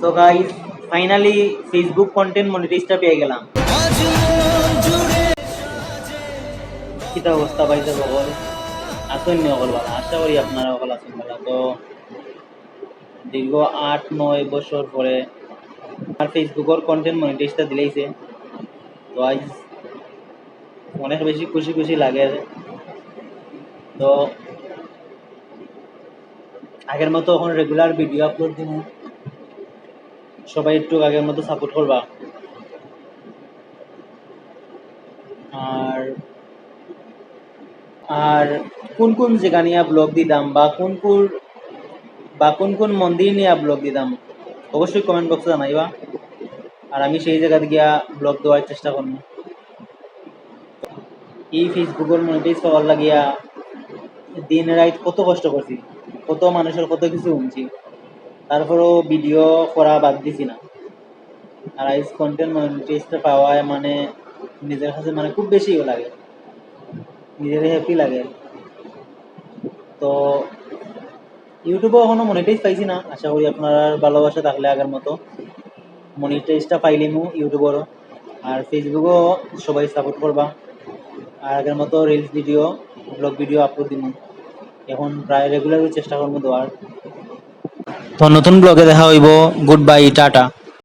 So guys finally Facebook content মনিটাইজটা পেয়ে গেলাম। কিতা অবস্থা পাইছে সকল আসেন নি অকল বালা আশা করি আপনারা অকল আছেন বালা তো দীর্ঘ আট, নয় বছর পরে আর ফেসবুকের কন্টেন্ট মনিটাইজটা দিলেইছে তো আজ অনেক বেশি খুশি খুশি লাগে। তো আগের মতো এখন রেগুলার ভিডিও আপলোড দিব সবাই একটু আগের মতো সাপোর্ট করবা। আর আর কোন কোন জায়গা নিয়ে ব্লগ দিতাম বা কোন কোন, বা কোন কোন মন্দির নিয়ে ব্লগ দিতাম, অবশ্যই কমেন্ট বক্সে জানাইবা। আর আমি সেই জায়গাতে গিয়া ব্লগ দেওয়ার চেষ্টা করব। এই ফেসবুকের মনিটাইজ পাওয়ার লাগিয়া দিন রাত কত কষ্ট করছি, কত মানুষের কত কিছু শুনছি। তারপরেও ভিডিও করা বাদ দিছি না। আর আইস কন্টেন্ট মনিটাইজটা পাওয়ায় মানে নিজের কাছে মানে খুব বেশি লাগে। নিজের হ্যাপি লাগে। তো ইউটিউবে এখনও মনিটাইজ পাইছি না। আশা করি আপনার ভালোবাসা থাকলে আগের মতো মনিটাইজটা পাইলিমু ইউটিউবেরও আর ফেসবুকও সবাই সাপোর্ট করবা। আর আগের মতো reels video vlog video upload দিমু। এখন প্রায় রেগুলারই চেষ্টা করব দেওয়ার। তো নতুন ব্লগে দেখা হইব. Good bye tata.